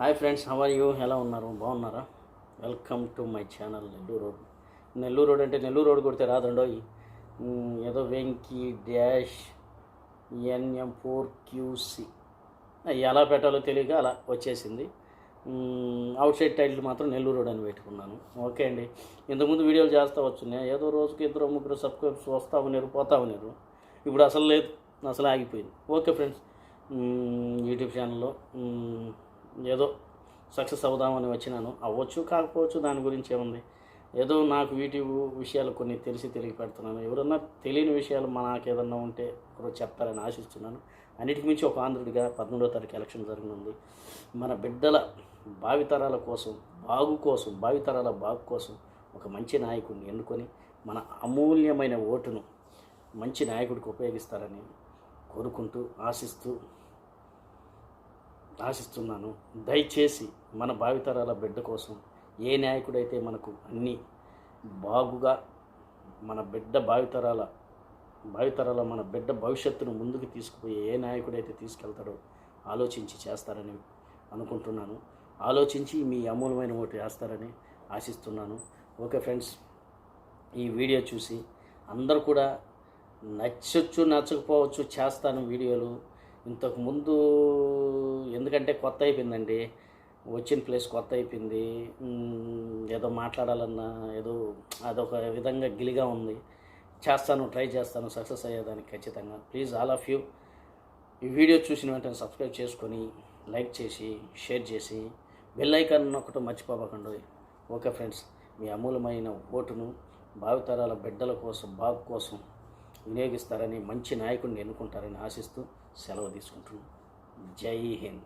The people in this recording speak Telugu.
హాయ్ ఫ్రెండ్స్ హవర్ యూ ఎలా ఉన్నారు? బాగున్నారా? Welcome to my channel Nellore road Nellore road అంటే నెల్లూరు రోడ్ కొడితే రాదండోయ్. ఏదో Venky dash NM four QC ఎలా పెట్టాలో తెలియక అలా వచ్చేసింది. అవుట్ సైడ్ టైటిల్ మాత్రం నెల్లూరు రోడ్ అని పెట్టుకున్నాను. ఓకే అండి. ఇంతకుముందు వీడియోలు చేస్తూ వచ్చున్నాయి ఏదో రోజుకి ఇద్దరు ముగ్గురు సబ్స్క్రైబ్స్ వస్తూ ఉన్నారు పోతా ఉన్నారు. ఇప్పుడు అసలు లేదు అసలు ఆగిపోయింది. ఓకే ఫ్రెండ్స్ యూట్యూబ్ ఛానల్లో ఏదో సక్సెస్ అవుదామని వచ్చినాను. అవ్వచ్చు కాకపోవచ్చు దాని గురించి ఏముంది? ఏదో నాకు వీటి విషయాలు కొన్ని తెలిసి తెలియ పెడుతున్నాను. ఎవరన్నా తెలియని విషయాలు మా నాకు ఏదన్నా ఉంటే ఒకరోజు చెప్తారని ఆశిస్తున్నాను. అన్నిటికి మించి ఒక ఆంధ్రుడిగా పదమూడో తారీఖు ఎలక్షన్ జరగనుంది. మన బిడ్డల భావితరాల కోసం బాగు కోసం భావితరాల బాగు కోసం ఒక మంచి నాయకుడిని ఎన్నుకొని మన అమూల్యమైన ఓటును మంచి నాయకుడికి ఉపయోగిస్తారని కోరుకుంటూ ఆశిస్తూ ఆశిస్తున్నాను. దయచేసి మన భావితరాల బిడ్డ కోసం ఏ నాయకుడైతే మనకు అన్ని బాగుగా మన బిడ్డ భావితరాల భావితరాల మన బిడ్డ భవిష్యత్తును ముందుకు తీసుకుపోయే ఏ నాయకుడైతే తీసుకెళ్తాడో ఆలోచించి చేస్తారని అనుకుంటున్నాను. ఆలోచించి మీ అమూల్యమైన ఓటు వేస్తారని ఆశిస్తున్నాను. ఓకే ఫ్రెండ్స్ ఈ వీడియో చూసి అందరూ కూడా నచ్చొచ్చు నచ్చకపోవచ్చు చేస్తాను వీడియోలు. ఇంతకుముందు ఎందుకంటే కొత్త అయిపోయిందండి వచ్చిన ప్లేస్ కొత్త అయిపోయింది ఏదో మాట్లాడాలన్నా ఏదో అదొక విధంగా గిలిగా ఉంది. చేస్తాను ట్రై చేస్తాను సక్సెస్ అయ్యేదానికి ఖచ్చితంగా. Please all of you. ఈ వీడియో చూసిన వెంటనే సబ్స్క్రైబ్ చేసుకొని లైక్ చేసి షేర్ చేసి బెల్ ఐకాన్ ఒకటి మర్చిపోకండి. ఓకే ఫ్రెండ్స్ మీ అమూల్యమైన ఓటును భావితరాల బిడ్డల కోసం బాగు కోసం వినియోగిస్తారని మంచి నాయకుడిని ఎన్నుకుంటారని ఆశిస్తూ సెలవు తీసుకుంటున్నాను జై హింద్.